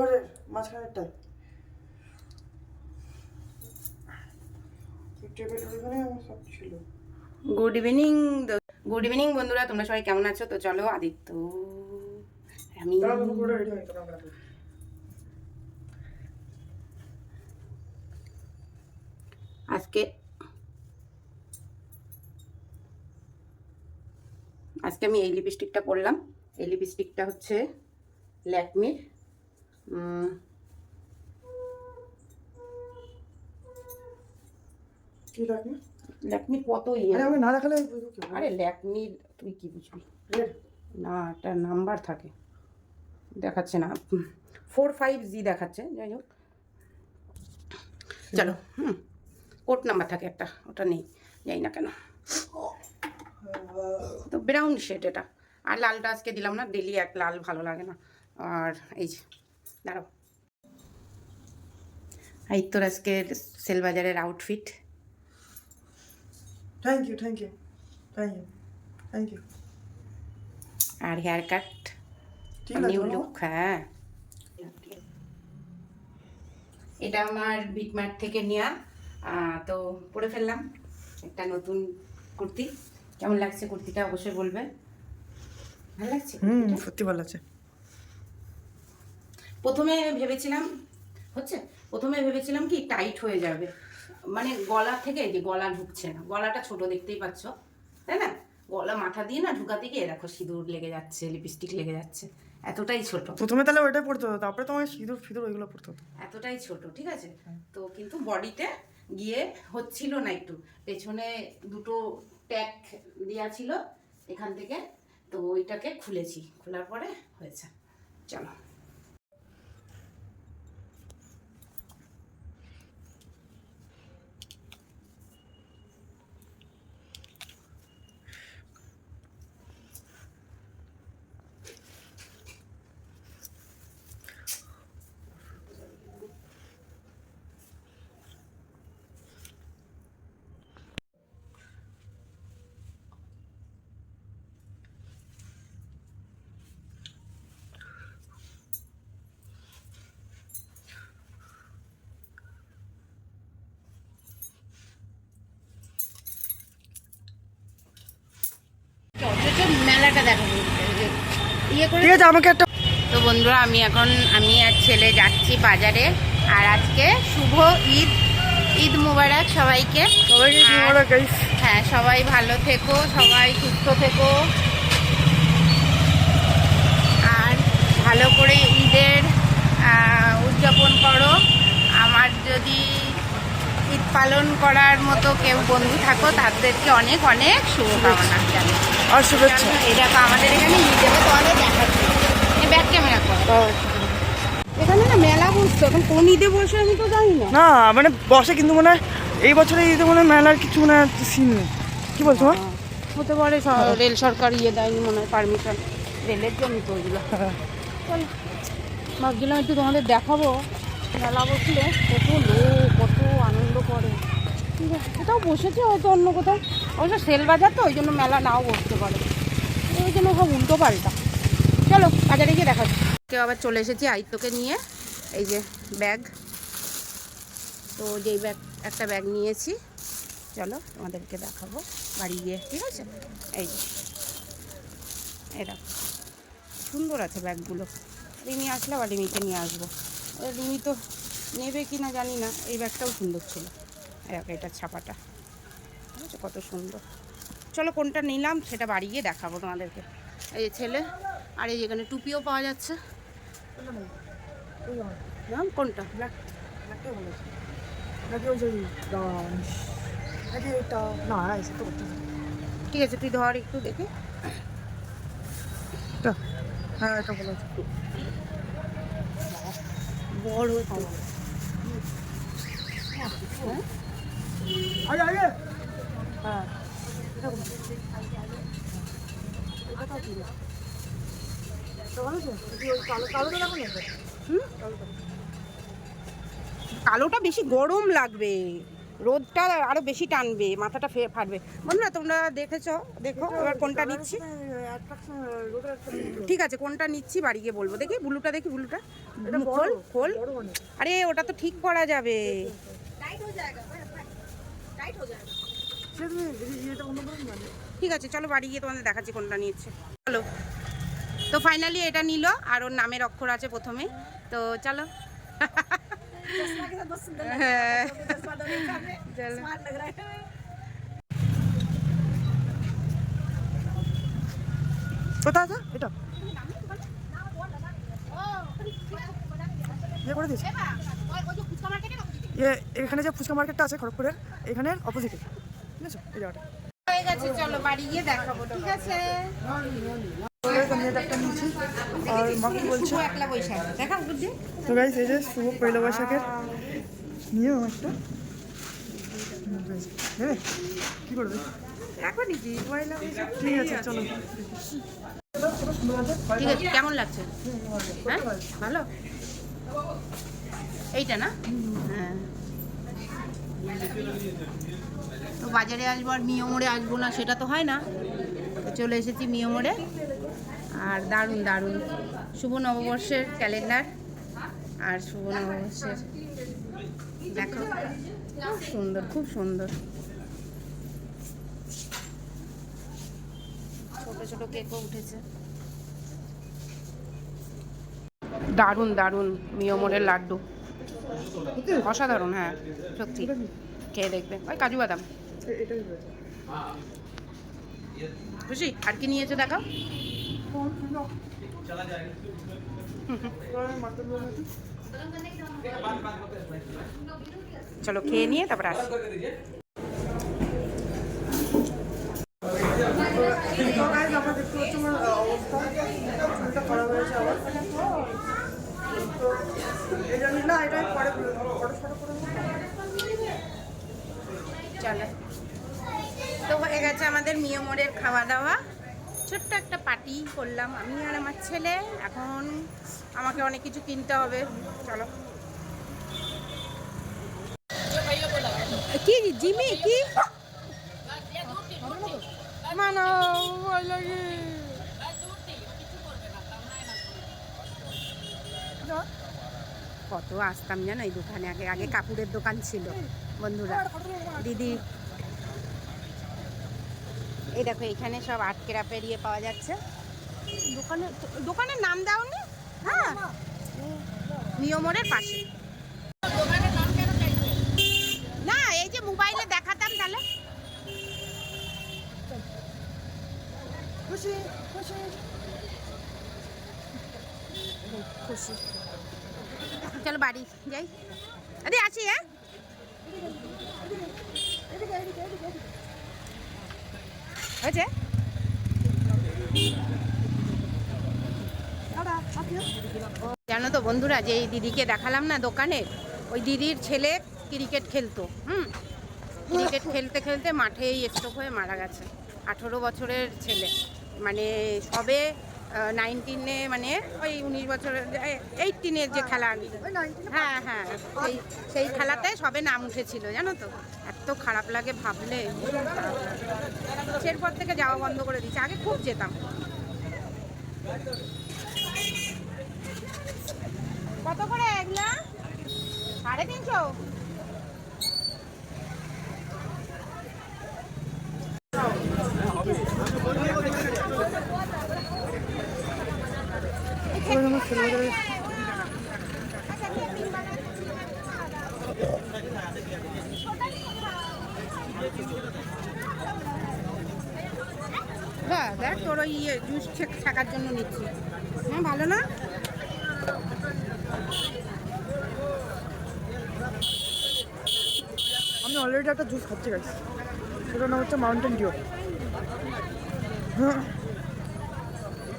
ঘরের মাঝখানেরটায় good evening good evening বন্ধুরা তোমরা সবাই কেমন আছো? তো চলো আদিত্য। আমি আজকে আজকে আমি এই লিপস্টিকটা পরলাম। এই লিপস্টিকটা হচ্ছে ল্যাকমির কি লাগবে? কত ইয়ে আরে না দেখালে আরে ল্যাকমির তুই কি বুঝবি? না একটা নাম্বার থাকে। দেখাচ্ছে না। ফোর ফাইভ জি দেখাচ্ছে যাই হোক। চলো হুম। কোড নাম্বার থাকে একটা ওটা নেই। যাই না কেন? তো ব্রাউন শেড এটা। আর লালটা আজকে দিলাম না ডেলি এক লাল ভালো লাগে না। আর এই যে দাঁড়াও। এই তোর আজকে সেলবাজারের outfit thank you thank you thank you thank you R haircut new look হ্যাঁ। এটা আমার বিটমার্ট থেকে নেওয়া তো পরে ফেললাম। একটা নতুন কুর্তি। কেমন লাগছে কুর্তিটা? অবশ্যই বলবে। ভালো লাগছে হুম সত্যি ভালো আছে প্রথমে ভেবেছিলাম হচ্ছে? প্রথমে ভেবেছিলাম কি টাইট হয়ে যাবে। মানে গলা থেকে যে গলা ঢুকছে না। গলাটা ছোট দেখতেই পাচ্ছ তাই না? গলা মাথা দিয়ে না ঢুকাতে গিয়ে দেখো সিঁদুর লেগে যাচ্ছে লিপস্টিক লেগে যাচ্ছে। এতটাই ছোট। প্রথমে তাহলে ওইটাই পড়তে হতো তারপরে তোমার সিঁদুর ফিদুর ওইগুলো পড়তে হতো। এতটাই ছোট ঠিক আছে? তো কিন্তু বডিতে গিয়ে হচ্ছিল না একটু। পেছনে দুটো ট্যাক দেওয়া ছিল এখান থেকে তো ওইটাকে খুলেছি। খোলার পরে হয়েছে। চলো। মেলাটা দেখো। ইয়ে করে ঠিক আছে আমাকে একটা তো বন্ধুরা আমি এখন আমি আর ছেলে যাচ্ছি বাজারে আর আজকে শুভ ঈদ ঈদ মুবারক সবাইকে। হ্যাঁ সবাই ভালো থেকো সবাই সুস্থ থেকো। আর ভালো করে ঈদের উদযাপন করো। আমার যদি ঈদ পালন করার মতো কেউ বন্ধু থাকো তাদেরকে অনেক অনেক শুভকামনা জানাই। আর শুভেচ্ছা। এই দেখো আমাদের এখানে ব্যাক ক্যামেরা করো। এখানে না মেলা বসতো এখন কোন ঈদে বসে আমি তো জানি না। না মানে বসে কিন্তু মনে হয় এই বছরে ঈদে মনে হয় মেলার কিছু মনে হয় সিন নেই। কি বলছো মা? হতে পারে রেল সরকার ইয়ে দেয়নি মনে হয় পারমিশন রেলের জন্য তো ওইগুলো। হ্যাঁ। চলো ভাবছিলাম একটু তোমাদের দেখাবো। মেলা বসলে কত লোক কত আনন্দ করে। কোথাও বসেছে হয়তো অন্য কোথাও। অবশ্য সেল বাজার তো, ওই জন্য মেলা নাও বসতে পারে। ওই জন্য সব উল্টো পাল্টা। চলো, বাজারে গিয়ে দেখাচ্ছি কেউ আবার চলে এসেছি আইত্যকে নিয়ে, এই যে ব্যাগ। তো যেই ব্যাগ, একটা ব্যাগ নিয়েছি। চলো, তোমাদেরকে দেখাবো। বাড়ি গিয়ে, ঠিক আছে? এই যে এরকম সুন্দর আছে ব্যাগগুলো। রিমি আসলে আবার রিমিকে নিয়ে আসব। রিমি তো নেবে কি না জানি না, এই ব্যাগটাও সুন্দর ছিল। এটা ছাপাটা। কত সুন্দর। চলো কোনটা নিলাম সেটা বাড়ি গিয়ে দেখাবো তোমাদেরকে। এই ছেলে আর এই যেখানে টুপিও পাওয়া যাচ্ছে। কোনটা। ঠিক আছে তুই ধর একটু দেখে। হ্যাঁ এটা বড় তো আগে আগে হ্যাঁ কালোটা দেখো না এটা? হুম? কালোটা। কালোটা বেশি গরম লাগবে রোদটা আরও বেশি টানবে মাথাটা ফে- ফাটবে বন্ধুরা তোমরা দেখেছ দেখো এবার কোনটা নিচ্ছি। ঠিক আছে কোনটা নিচ্ছি বাড়ি গিয়ে বলব দেখি ব্লুটা দেখি ব্লুটা খোল খোল আরে ওটা তো ঠিক করা যাবে সে তুমি এই- এটা অন্য কোনো মানে ঠিক আছে চলো বাড়ি গিয়ে তোমাদের দেখাচ্ছি কোনটা নিচ্ছে চলো। তো ফাইনালি এটা নিল আর ওর নামের অক্ষর আছে প্রথমে। তো চলো। হ্যাঁ। কোথায় আছে? এটা। ইয়ে এ- এখানে যে ফুচকা মার্কেটটা আছে খড়গপুরের এখানে অপোজিটে ঠিক আছে এই জায়গাটা। হয়ে গেছে চলো বাড়ি গিয়ে দেখাবো ঠিক আছে? আর কি বলছে? একলা বৈশাখ। দেখাও বুদ্ধি। তো গাইস এই যে শুভ পয়লা বৈশাখের নিয়েও একটা। নেবে কি করবে? এখন নিচ্ছি পয়লা বৈশাখ। ঠিক আছে চলো। ঠিক আছে কেমন লাগছে? হ্যাঁ ভালো? এইটা না? হ্যাঁ। তো বাজারে আসব আর মিয়মোড়ে আসব না, সেটা তো হয় না। তো চলে এসেছি মিয়মোড়ে আর দারুণ দারুণ। শুভ নববর্ষের ক্যালেন্ডার। আর শুভ নববর্ষের দেখো, খুব সুন্দর খুব সুন্দর। ছোট ছোট কেকও উঠেছে। দারুণ দারুণ মিয়মোরের লাড্ডু। অসাধারণ হ্যাঁ সত্যি। খেয়ে দেখবে। ওই কাজু বাদাম। খুশি আর কি নিয়েছো দেখো? চলো, খেয়ে নিয়ে তারপর আসি তো guys, আমরা দেখতে পাচ্ছি আমার অবস্থা চুলটা খারাপ হয়েছে আবার তো এটা নিয়ে না এটা পরে ফটো ফটো করে নেব। চলো তো হয়ে গেছে মিয়মোরের খাওয়া দাওয়া ছোট্ট একটা পার্টি করলাম আমি আর আমার ছেলে। এখন আমাকে অনেক কিছু কিনতে হবে। চলো। কি জিমি কি? মানো লাগে। কত আসতাম জানো এই দোকানে? আগে আগে কাপড়ের দোকান ছিল বন্ধুরা। দিদি এই দেখো এখানে সব আর্ট ক্রাফের ইয়ে পাওয়া যাচ্ছে। দোকানে দোকানের নাম দাওনি? হ্যাঁ। নিয়মরের পাশে। না এই যে মোবাইলে দেখাতাম তাহলে। খুশি খুশি। খুশি। চলো বাড়ি যাই আরে আসি হ্যাঁ হয়েছে জানো তো বন্ধুরা, যে এই দিদিকে দেখালাম না দোকানে, ওই দিদির ছেলে ক্রিকেট খেলতো, হুম? ক্রিকেট খেলতে খেলতে মাঠেই স্ট্রোক হয়ে মারা গেছে। আঠেরো বছরের ছেলে। মানে সবে নাইনটিনে মানে ওই উনিশ বছরের এইটিনের যে খেলা হ্যাঁ হ্যাঁ সেই সেই খেলাটায় সবে নাম উঠেছিল, জানো তো? এত খারাপ লাগে ভাবলে। এরপর থেকে যাওয়া বন্ধ করে দিচ্ছে আগে খুব যেতাম। কত করে এক এগুলা সাড়ে তিনশো এবার আমার ছেলে বাজারে হ্যাঁ দেখ তোর ওই ইয়ে জুস থাকার জন্য নিচ্ছি হ্যাঁ ভালো না আমি অলরেডি গাইস সেটার নাম হচ্ছে মাউন্টেন ডিও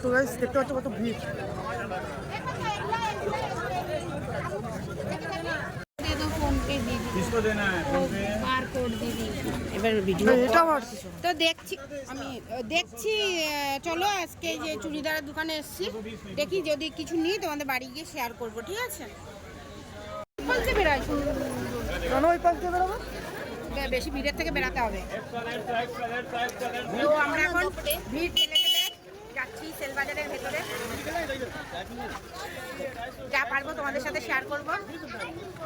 তো গাইস দেখতে পাচ্ছ কত ভিড়। তো দেখছি আমি দেখছি চলো আজকে যে চুড়িদারের দোকানে এসেছি। দেখি যদি কিছু নিই তোমাদের বাড়ি গিয়ে শেয়ার করব ঠিক আছে? বলতে কেন ওই পাশ দিয়ে বেরোবো? বে- বেশি ভিড়ের থেকে বেরাতে হবে। তো আমরা এখন ভিড় যাচ্ছি সেলবাজারের ভেতরে। যা পারব তোমাদের সাথে শেয়ার করব।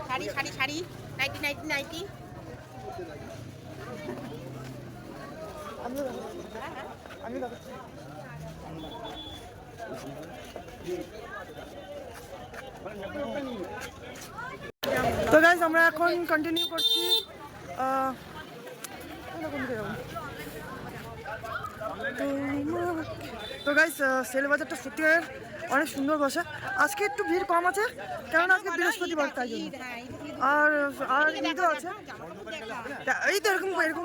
Sari sari sari nightie nightie nightie তো গাইজ আমরা এখন কন্টিনিউ করছি। তো গাইস সেল বাজারটা সত্যি অনেক সুন্দর বসে। আজকে একটু ভিড় কম আছে কারণ আজকে বৃহস্পতিবার, তাই জন্য। আর আর ঈদও আছে। এই তো এরকম এরকম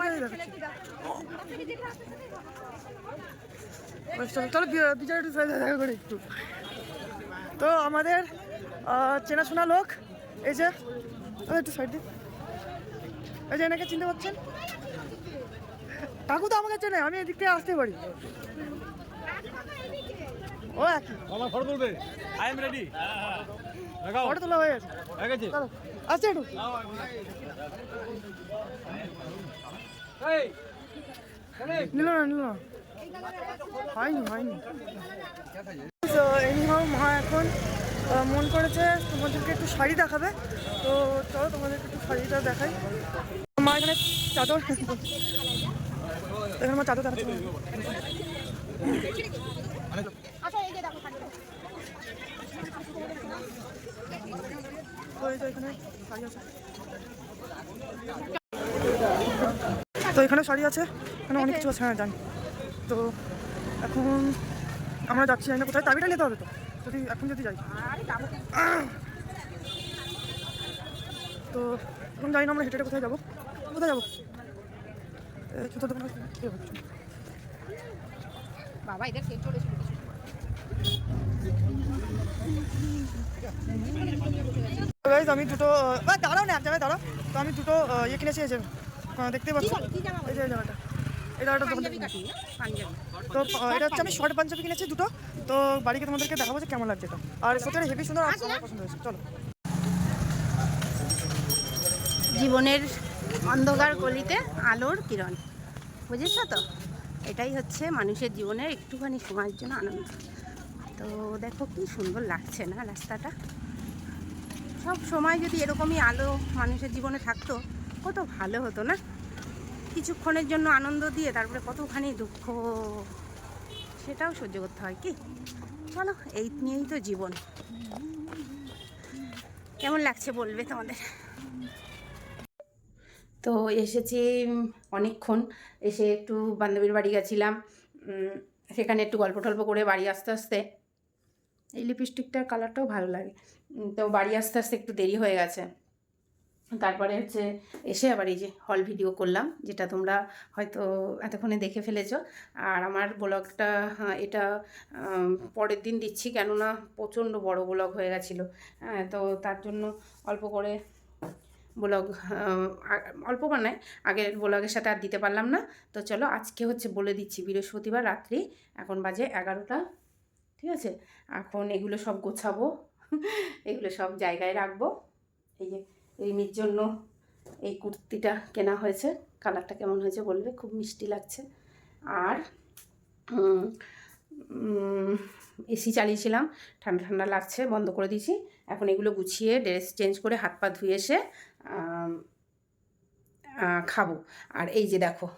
চলো চলো একটু দেখা করি একটু। তো আমাদের চেনাশোনা লোক, এই যে একটু সাইড দিন এই যে এনাকে চিনতে পারছেন কাকু তো আমাকে চেনে আমি এদিক থেকে আসতে পারি। ও একই। আমার ফটো তুলবে? আই এম রেডি লাগাও ফটো তোলা হয়ে গেছে। হয়ে গেছে আসছে একটু। নিল না নিল না। হয়নি হয়নি। তো এনিহাও মা এখন মন করেছে তোমাদেরকে একটু শাড়ি দেখাবে। তো চলো তোমাদেরকে একটু শাড়িটা দেখাই। মা এখানে চাদর এখানে মা চাদর দেখাচ্ছে। তো এখানে শাড়ি আছে। তো এখানে শাড়ি আছে এখানে অনেক কিছু আছে হ্যাঁ জানি। তো এখন আমরা যাচ্ছি জানি না কোথায়। চাবিটা নিতে হবে তো? যদি এখন যদি যাই। তো এখন জানি না আমরা হেঁটে কোথায় যাব? কোথায় যাব? জুতোর দোকানে? বাবা এদের সেল চলে এসেছে। তো guys, আমি দুটো দাঁড়াও না এক জায়গায় দাঁড়াও। তো আমি দুটো ইয়ে কিনেছি এই যে দেখতে পাচ্ছ? এই যে না? পাঞ্জাবি তো এটা হচ্ছে আমি শর্ট পাঞ্জাবি কিনেছি দুটো তো বাড়িতে তোমাদেরকে দেখাবো যে কেমন লাগছে এটা। আর সত্যি হেভি সুন্দর আমার পছন্দ হয়েছে চলো। জীবনের অন্ধকার গলিতে আলোর কিরণ। বুঝেছ তো? এটাই হচ্ছে মানুষের জীবনের একটুখানি সময়ের জন্য আনন্দ। তো দেখো কি সুন্দর লাগছে না রাস্তাটা? সব সময় যদি এরকমই আলো মানুষের জীবনে থাকতো কত ভালো হতো না? কিছুক্ষণের জন্য আনন্দ দিয়ে তারপরে কতখানি দুঃখ, সেটাও সহ্য করতে হয় কি? চলো, এই নিয়েই তো জীবন। কেমন লাগছে বলবে তোমাদের? তো এসেছি অনেকক্ষণ, এসে একটু বান্ধবীর বাড়ি গেছিলাম। সেখানে একটু গল্প টল্প করে বাড়ি আসতে আসতে এই লিপস্টিকটার কালারটাও ভালো লাগে। তো বাড়ি আসতে আসতে একটু দেরি হয়ে গেছে। তারপরে হচ্ছে এসে আবার এই যে হল ভিডিও করলাম যেটা তোমরা হয়তো এতক্ষণে দেখে ফেলেছ। আর আমার ব্লগটা হ্যাঁ, এটা পরের দিন দিচ্ছি কেননা প্রচণ্ড বড় ব্লগ হয়ে গেছিল। হ্যাঁ তো তার জন্য অল্প করে ব্লগ অল্প বানায় আগের ব্লগের সাথে আর দিতে পারলাম না। তো চলো আজকে হচ্ছে বলে দিচ্ছি বৃহস্পতিবার রাত্রি এখন বাজে এগারোটা ঠিক আছে? এখন এগুলো সব গোছাবো এগুলো সব জায়গায় রাখব। এই যে রিমির জন্য এই কুর্তিটা কেনা হয়েছে। কালারটা কেমন হয়েছে বলবে? খুব মিষ্টি লাগছে। আর এসি চালিয়েছিলাম। ঠান্ডা ঠান্ডা লাগছে, বন্ধ করে দিয়েছি। এখন এগুলো গুছিয়ে ড্রেস চেঞ্জ করে হাত পা ধুয়ে এসে খাব। আর এই যে দেখো,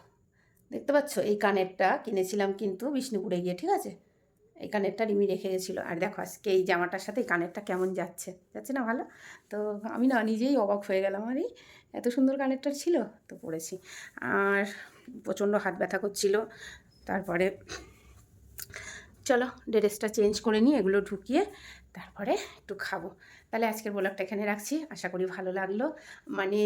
দেখতে পাচ্ছ? এই কানেরটা কিনেছিলাম কিন্তু বিষ্ণুপুরে গিয়ে, ঠিক আছে? এই কানেরটা রিমি রেখে গেছিল আর দেখো আজকে এই জামাটার সাথে এই কানেরটা কেমন যাচ্ছে? যাচ্ছে না ভালো? তো আমি না নিজেই অবাক হয়ে গেলাম, আর এত সুন্দর কানেরটা ছিল? তো পড়েছি আর প্রচণ্ড হাত ব্যথা করছিল। তারপরে চলো ড্রেসটা চেঞ্জ করে নিই, এগুলো ঢুকিয়ে তারপরে একটু খাব। তাহলে আজকের ব্লগটা এখানে রাখছি। আশা করি ভালো লাগল। মানে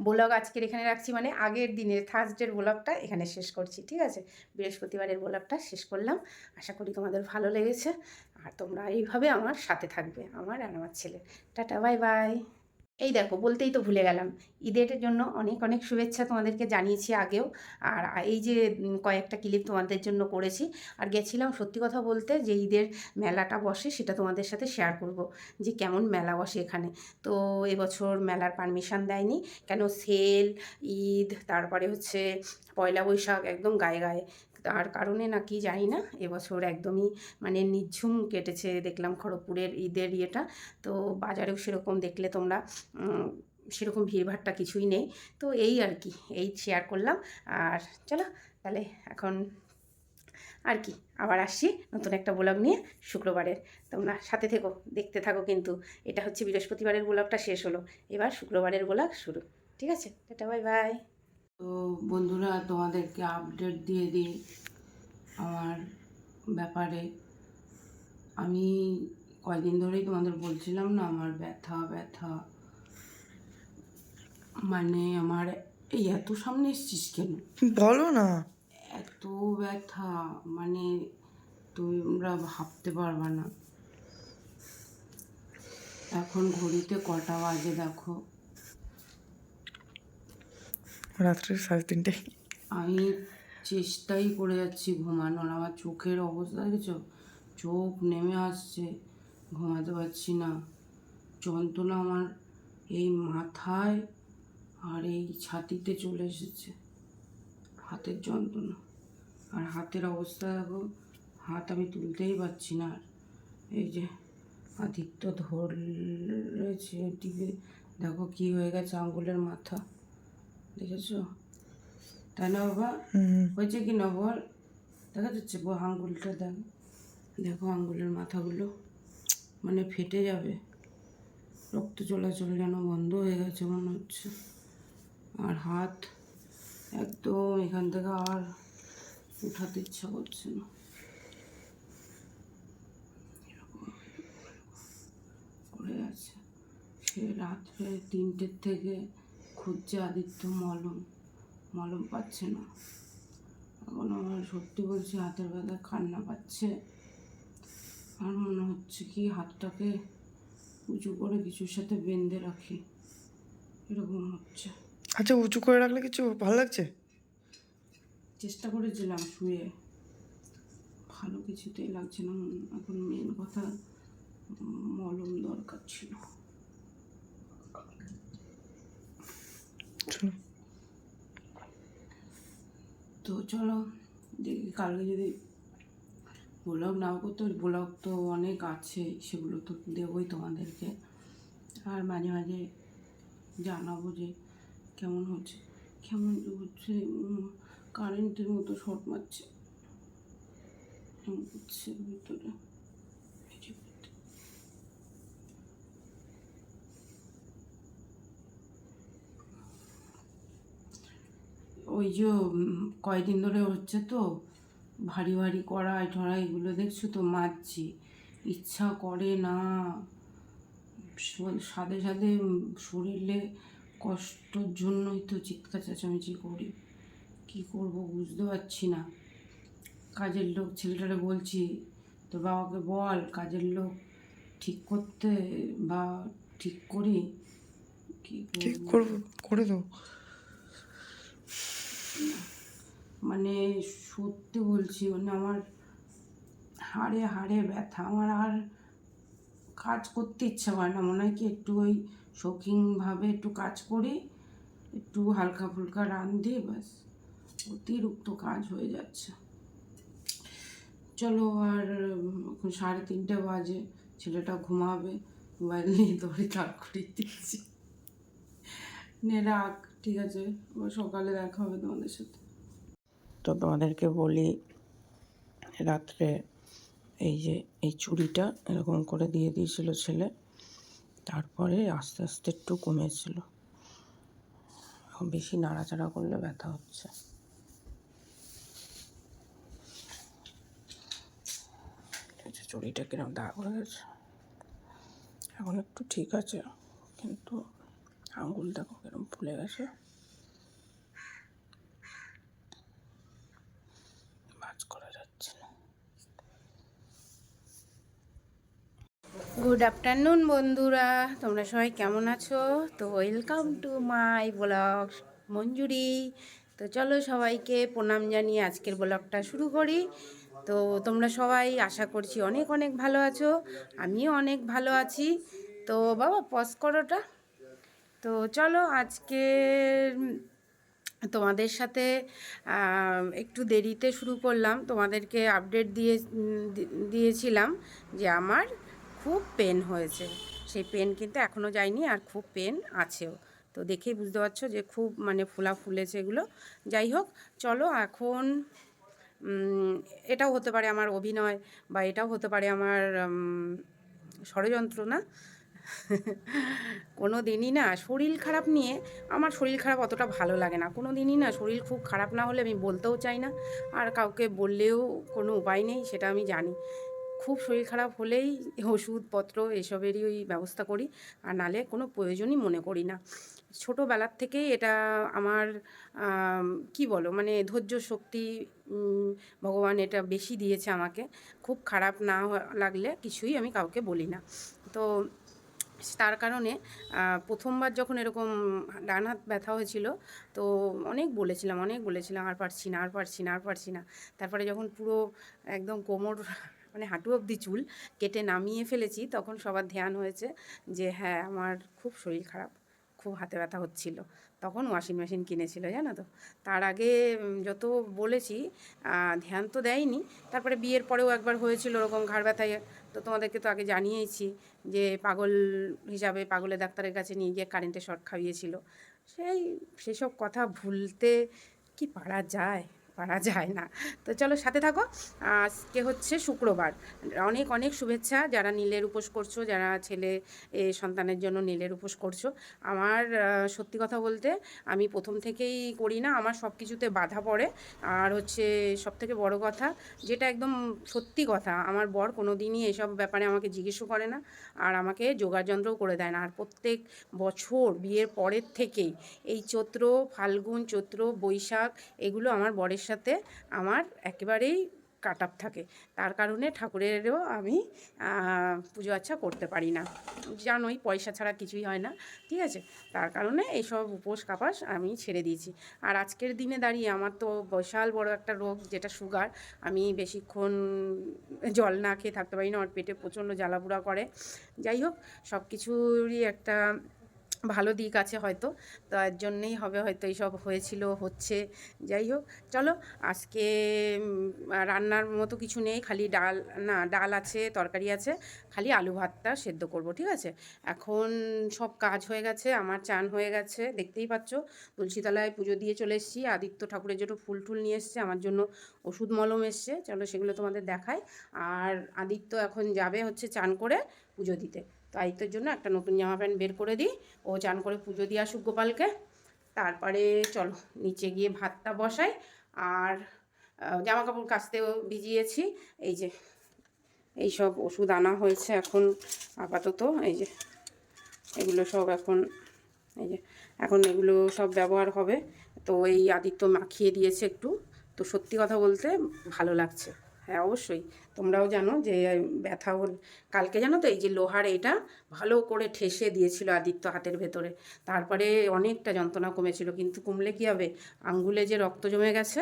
ব্লগ আজকের এখানে রাখছি মানে আগের দিনের থার্সডের ব্লগটা এখানে শেষ করছি, ঠিক আছে? বৃহস্পতিবারের ব্লগটা শেষ করলাম। আশা করি তোমাদের ভালো লেগেছে। আর তোমরা এইভাবে আমার সাথে থাকবে, আমার আর আমার ছেলে। Tata, bye bye. এই দেখো, বলতেই তো ভুলে গেলাম। ঈদের জন্য অনেক অনেক শুভেচ্ছা তোমাদেরকে জানিয়েছি আগেও। আর এই যে কয়েকটা ক্লিপ তোমাদের জন্য করেছি। আর গেছিলাম সত্যি কথা বলতে যে ঈদের মেলাটা বসে সেটা তোমাদের সাথে শেয়ার করব যে কেমন মেলা বসে এখানে। তো এবছর মেলার পারমিশন দেয়নি। কেন? সেল ঈদ, তারপরে হচ্ছে পয়লা বৈশাখ একদম গায়ে গায়ে। তার কারণে নাকি জানি না, এবছর একদমই মানে নিঝুম কেটেছে, দেখলাম খড়গপুরের ঈদের ইয়েটা। তো বাজারেও সেরকম দেখলে তোমরা সেরকম ভিড়ভাট্টা কিছুই নেই। তো এই আর কি, এই শেয়ার করলাম। আর চলো, তাহলে এখন আর কি, আবার আসছি নতুন একটা ব্লগ নিয়ে শুক্রবারের। তোমরা সাথে থেকো, দেখতে থাকো কিন্তু। এটা হচ্ছে বৃহস্পতিবারের ব্লগটা শেষ হলো, এবার শুক্রবারের ব্লগ শুরু। ঠিক আছে? টাটা বাই বাই তো বন্ধুরা তোমাদেরকে আপডেট দিয়ে দিই আমার ব্যাপারে। আমি কয়দিন ধরেই তোমাদের বলছিলাম না আমার ব্যথা ব্যথা। মানে আমার এই এত সামনে এসছিস কেন? বলো না। এত ব্যথা মানে তোমরা ভাবতে পারবা না। এখন ঘড়িতে কটা বাজে দেখো। রাত্রে সাড়ে তিনটে। আমি চেষ্টাই করে যাচ্ছি ঘুমানোর, আমার চোখের অবস্থা দেখেছ? চোখ নেমে আসছে, ঘুমাতে পারছি না। যন্ত্রণা আমার এই মাথায় আর এই ছাতিতে চলে এসেছে। হাতের যন্ত্রণা। আর হাতের অবস্থা দেখো, হাত আমি তুলতেই পারছি না আর। এই যে আদিত্য ধরেছে টিপে দেখো কি হয়ে গেছে আঙ্গুলের মাথা। দেখেছ? তাই না বাবা। হয়েছে কি না বল? দেখা যাচ্ছে বল আঙ্গুলটা দেখ। দেখো আঙ্গুলের মাথাগুলো। মানে ফেটে যাবে। রক্ত চলাচল যেন বন্ধ হয়ে গেছে মনে হচ্ছে। আর হাত একদম এখান থেকে আর উঠাতে ইচ্ছা করছে না। করে আছে। সে রাত্রে তিনটের থেকে খুঁজছে আদিত্য মলম। মলম পাচ্ছে না। এখন আমার সত্যি বলছি হাতের ব্যথা কান্না পাচ্ছে। আর মনে হচ্ছে কি হাতটাকে উঁচু করে কিছুর সাথে বেঁধে রাখি। এরকম হচ্ছে। আচ্ছা উঁচু করে রাখলে কিছু ভালো লাগছে? চেষ্টা করেছিলাম শুয়ে। ভালো কিছুতেই লাগছে না। এখন মেন কথা মলম দরকার ছিল। তো চলো, দেখি কালকে যদি ব্লগ নাও করতে ব্লগ তো অনেক আছে, সেগুলো তো দেবই তোমাদেরকে। আর মাঝে মাঝে জানাব যে কেমন হচ্ছে। কেমন হচ্ছে কারেন্টের মতো শর্ট মারছে। হচ্ছে ভিতরে এই যে ভিতরে। ওই যে কয়দিন ধরে হচ্ছে তো ভারী ভারী কড়াই টড়াই এগুলো দেখছ তো মারছি ইচ্ছা করে না। সাথে সাথে শরীরে কষ্টর জন্যই তো চিৎকার চেঁচামেচি করি। কি করব বুঝতে পারছি না। কাজের লোক ছেলেটারে বলছি তোর বাবাকে বল কাজের লোক ঠিক করতে বা ঠিক করি? কি করব করে দেবো। মানে সত্যি বলছি মানে আমার হাড়ে হাড়ে ব্যথা। আমার আর কাজ করতে ইচ্ছা করে না। মনে হয় কি একটু ওই শৌখিনভাবে একটু কাজ করি, একটু হালকা ফুলকা রান্ধি ব্যাস। অতিরিক্ত কাজ হয়ে যাচ্ছে। চলো আর সাড়ে তিনটে বাজে, ছেলেটা ঘুমাবে, মোবাইল নিয়ে দৌড়ে তার করিয়ে দিচ্ছি। নে রাখ। ঠিক আছে, আবার সকালে দেখা হবে তোমাদের সাথে। তো তোমাদেরকে বলি, রাত্রে এই যে, এই চুড়িটা এরকম করে দিয়ে দিয়েছিল ছেলে, তারপরে আস্তে আস্তে একটু কমেছিল। বেশি নাড়াচাড়া করলে ব্যথা হচ্ছে। চুড়িটা কিরম দাগ হয়ে গেছে। এখন একটু ঠিক আছে, কিন্তু আঙ্গুল দেখো কিরম ফুলে গেছে? গুড আফটারনুন বন্ধুরা। তোমরা সবাই কেমন আছো? তো welcome to my blog Manjuri. তো চলো সবাইকে প্রণাম জানিয়ে আজকের ব্লগটা শুরু করি। তো তোমরা সবাই আশা করছি অনেক অনেক ভালো আছো। আমিও অনেক ভালো আছি। তো বাবা পজ করোটা। তো চলো আজকে তোমাদের সাথে একটু দেরিতে শুরু করলাম। তোমাদেরকে আপডেট দিয়ে দিয়েছিলাম যে আমার খুব পেন হয়েছে। সেই পেন কিন্তু এখনও যায়নি আর খুব পেন আছেও। তো দেখেই বুঝতে পারছ যে খুব মানে ফুলা ফুলেছে এগুলো। যাই হোক, চলো এখন এটাও হতে পারে আমার অভিনয় বা এটাও হতে পারে আমার ষড়যন্ত্র না? কোনো দিনই না শরীর খারাপ নিয়ে আমার শরীর খারাপ অতটা ভালো লাগে না। কোনো দিনই না শরীর খুব খারাপ না হলে আমি বলতেও চাই না। আর কাউকে বললেও কোনো উপায় নেই সেটা আমি জানি। খুব শরীর খারাপ হলেই ওষুধপত্র এসবেরই ওই ব্যবস্থা করি আর নালে কোনো প্রয়োজনই মনে করি না। ছোটোবেলার থেকেই এটা আমার আম, কি বলো মানে ধৈর্য শক্তি ভগবান এটা বেশি দিয়েছে আমাকে। খুব খারাপ না লাগলে কিছুই আমি কাউকে বলি না। তো তার কারণে প্রথমবার যখন এরকম ডান হাত ব্যথা হয়েছিল, তো অনেক বলেছিলাম অনেক বলেছিলাম, আর পারছি না, আর পারছি না, আর পারছি না। তারপরে যখন পুরো একদম কোমর মানে হাঁটু অবধি চুল কেটে নামিয়ে ফেলেছি, তখন সবার ধ্যান হয়েছে যে হ্যাঁ আমার খুব শরীর খারাপ, খুব হাতে ব্যথা হচ্ছিল। তখন ওয়াশিং মেশিন কিনেছিল, জানো তো? তার আগে যত বলেছি ধ্যান তো দেয়নি। তারপরে বিয়ের পরেও একবার হয়েছিল ওরকম ঘাড় ব্যথায় তো তোমাদেরকে তো আগে জানিয়েছি যে পাগল হিসাবে পাগলের ডাক্তারের কাছে নিয়ে গিয়ে কারেন্টে শর্ট খাইয়েছিল। সেই, সেসব কথা ভুলতে কি পারা যায়? পারা যায় না। তো চলো সাথে থাকো। আজকে হচ্ছে শুক্রবার। অনেক অনেক শুভেচ্ছা। যারা নীলের উপোস করছ, যারা ছেলে সন্তানের জন্য নীলের উপোস করছ, আমার সত্যি কথা বলতে আমি প্রথম থেকেই করি না। আমার সব কিছুতে বাধা পড়ে। আর হচ্ছে সব থেকে বড় কথা, যেটা একদম সত্যি কথা, আমার বর কোনো দিনই এসব ব্যাপারে আমাকে জিজ্ঞেসও করে না। আর আমাকে যোগাযন্ত্রও করে দেয় না। আর প্রত্যেক বছর বিয়ের পরের থেকেই এই চৈত্র, ফাল্গুন, চৈত্র, বৈশাখ, এগুলো আমার বরের সাথে আমার একেবারেই কাট আপ থাকে। তার কারণে ঠাকুরেরও আমি পুজো আচ্ছা করতে পারি না। জানোই পয়সা ছাড়া কিছুই হয় না, ঠিক আছে? তার কারণে এইসব উপোস কাপাস আমি ছেড়ে দিয়েছি। আর আজকের দিনে দাঁড়িয়ে আমার তো বিশাল বড় একটা রোগ, যেটা সুগার। আমি বেশিক্ষণ জল না খেয়ে থাকতে পারি না আমার পেটে প্রচণ্ড জ্বালাপুড়া করে। যাই হোক সব কিছুরই একটা ভালো দিক আছে হয়তো তার জন্যেই হবে হয়তো এইসব হয়েছিল, হচ্ছে, যাই হোক। চলো, আজকে রান্নার মতো কিছু নেই, খালি ডাল, না, ডাল আছে, তরকারি আছে, খালি আলু ভাতটা সেদ্ধ করব, ঠিক আছে? এখন সব কাজ হয়ে গেছে, আমার চান হয়ে গেছে, দেখতেই পাচ্ছ, তুলসীতলায় পুজো দিয়ে চলে এসেছি, আদিত্য ঠাকুরের জন্য ফুল টুল নিয়ে এসছে, আমার জন্য ওষুধ মলম এসছে, চলো সেগুলো তোমাদের দেখায় আর আদিত্য এখন যাবে হচ্ছে চান করে পুজো দিতে। আদিত্যর জন্য একটা নতুন জামা প্যান্ট বের করে দিই। ও চান করে পুজো দিয়ে আসুক গোপালকে। তারপরে চলো, নিচে গিয়ে ভাতটা বসাই। আর জামা কাপড় কাচতেও ভিজিয়েছি। এই যে, এই সব ওষুধ আনা হয়েছে এখন আপাতত। এই যে, এগুলো সব এখন, এই যে, এখন এগুলো সব ব্যবহার হবে। তো এই আদিত্য মাখিয়ে দিয়েছে একটু। তো সত্যি কথা বলতে ভালো লাগছে। হ্যাঁ অবশ্যই। তোমরাও জানো যে, ব্যথা হল কালকে জানো তো, এই যে লোহার এটা ভালো করে ঠেসে দিয়েছিল আদিত্য হাতের ভেতরে। তারপরে অনেকটা যন্ত্রণা কমেছিল, কিন্তু কমলে কী হবে? আঙ্গুলে যে রক্ত জমে গেছে,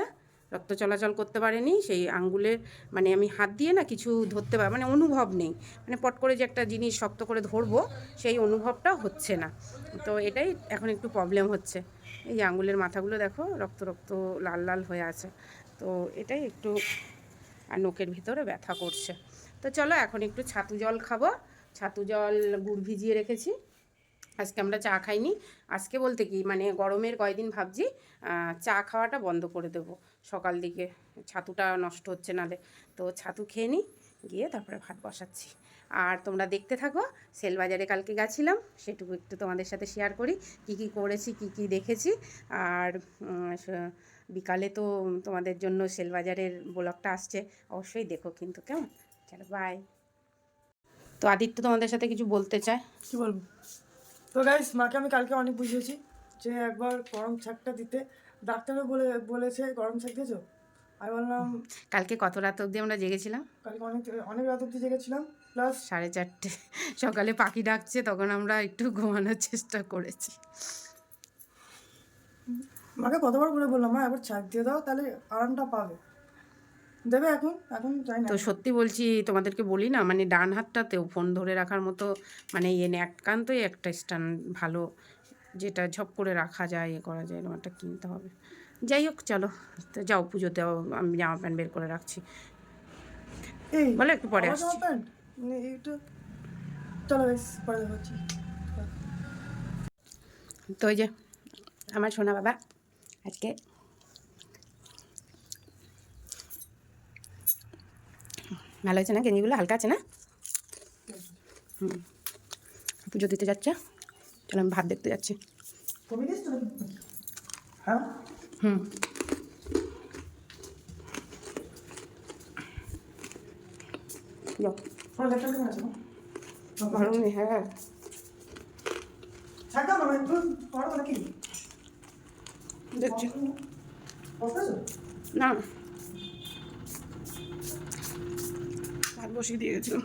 রক্ত চলাচল করতে পারেনি, সেই আঙ্গুলের মানে আমি হাত দিয়ে না কিছু ধরতে পার মানে অনুভব নেই। মানে পট করে যে একটা জিনিস শক্ত করে ধরবো, সেই অনুভবটা হচ্ছে না। তো এটাই এখন একটু প্রবলেম হচ্ছে। এই আঙ্গুলের মাথাগুলো দেখো, রক্ত রক্ত লাল লাল হয়ে আছে। তো এটাই একটু আর নোকের ভিতরে ব্যথা করছে। তো চলো এখন একটু ছাতু জল খাব। ছাতু জল, গুড় ভিজিয়ে রেখেছি। আজকে আমরা চা খাইনি। আজকে বলতে কি মানে গরমের কয়দিন ভাবছি চা খাওয়াটা বন্ধ করে দেব। সকাল দিকে ছাতুটা নষ্ট হচ্ছে নালে। তো ছাতু খেয়ে নিই গিয়ে তারপরে ভাত বসাচ্ছি। আর তোমরা দেখতে থাকো সেলবাজারে কালকে গেছিলাম সেটুকু একটু তোমাদের সাথে শেয়ার করি কি কি করেছি কি কি দেখেছি। আর বিকালে তো তোমাদের জন্য সেলবাজারের ব্লগটা আসছে অবশ্যই দেখো কিন্তু কেমন? চলো বাই তো আদিত্য তোমাদের সাথে কিছু বলতে চায়? কি বলব? তো গাইস মাকে আমি কালকে অনেক বুঝিয়েছি যে একবার গরম ছাকটা দিতে ডাক্তারও বলে বলেছে গরম ছাক দিয়েছ? আমি বললাম কালকে কত রাত অবধি আমরা জেগেছিলাম? কালকে অনেক অনেক রাত অব্দি জেগেছিলাম। সাড়ে চারটে সকালে পাখি ডাকছে তখন আমরা একটু ঘুমানোর চেষ্টা করেছি। মাকে কতবার করে বললাম মা একবার চাক দিয়ে দাও তাহলে আরামটা পাবে। দেবে এখন? এখন চাই না। তো সত্যি বলছি তোমাদেরকে বলি না মানে ডান হাতটাতেও ফোন ধরে রাখার মতো মানে ইয়ে নেই একান্তই একটা স্ট্যান্ড ভালো যেটা ঝপ করে রাখা যায় এ করা যায় এরকম একটা কিনতে হবে। যাই হোক চলো তো যাও পুজো দেওয়া আমি জামা প্যান্ট বের করে রাখছি। বলো একটু পরে আসছি। মানে এইটা। চলো বেশ পরে তো ওই যে আমার সোনা বাবা আজকে ভালো হয়েছে না? গেঞ্জিগুলো হালকা আছে না? হুম। পুজো দিতে যাচ্ছে। চলো আমি ভাত দেখতে যাচ্ছি। হ্যাঁ? হুম। যাও। নেই হ্যাঁ। ছাড় দাও না একটু পড়ো নাকি দেখছি। না। ভাত বসিয়ে দিয়ে গেছিলাম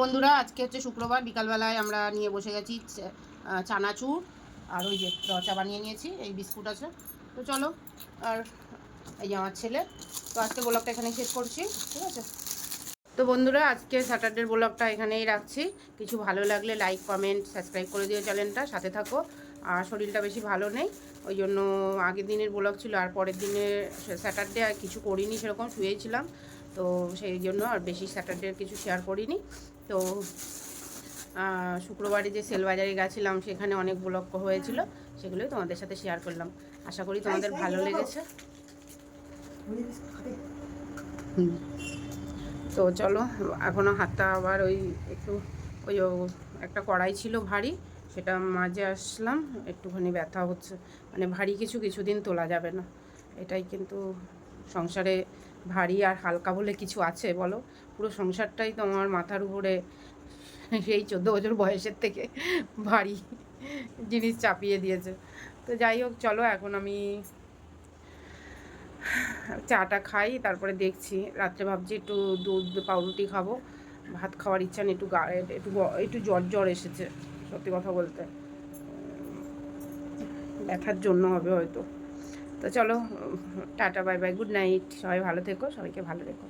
বন্ধুরা, আজকে হচ্ছে শুক্রবার, বিকালবেলায় আমরা নিয়ে বসে গেছি, চ- চানাচুর আর ওই যে রচা বানিয়ে নিয়েছি, এই বিস্কুট আছে। তো চলো, আর এই যে আমার ছেলে, তো আজকে ব্লগটা এখানে শেষ করছি, ঠিক আছে? তো বন্ধুরা, আজকে স্যাটারডের ব্লগটা এখানেই রাখছি। কিছু ভালো লাগলে লাইক কমেন্ট সাবস্ক্রাইব করে দিও চ্যানেলটা সাথে থাকো। আর শরীরটা বেশি ভালো নেই, ওই জন্য আগের দিনের ব্লগ ছিল, আর পরের দিনের স্যাটারডে আর কিছু করিনি, সেরকম শুয়েছিলাম। তো সেই জন্য আর বেশি স্যাটারডে কিছু শেয়ার করিনি। তো শুক্রবারে যে সেলবাজারে গেছিলাম, সেখানে অনেক ব্লগ হয়েছিল, সেগুলোই তোমাদের সাথে শেয়ার করলাম। আশা করি তোমাদের ভালো লেগেছে। তো চলো এখনও হাতটা আবার ওই একটু, ওই একটা কড়াই ছিল ভারী, সেটা মাঝে আসলাম, একটুখানি ব্যথা হচ্ছে। মানে ভারী কিছু কিছুদিন তোলা যাবে না। এটাই কিন্তু সংসারে ভারী আর হালকা বলে কিছু আছে, বলো? পুরো সংসারটাই তো আমার মাথার উপরে সেই চোদ্দ বছর বয়সের থেকে ভারী জিনিস চাপিয়ে দিয়েছে। তো যাই হোক, চলো এখন আমি চাটা খাই, তারপরে দেখছি। রাত্রে ভাবছি একটু দুধ, পাউরুটি খাব। ভাত খাওয়ার ইচ্ছা নেই, একটু গা, একটু একটু জ্বর জ্বর এসেছে, সত্যি কথা বলতে। ব্যথার জন্য হবে হয়তো। তো চলো tata bye bye good night সবাই ভালো থেকো সবাইকে ভালো রেখো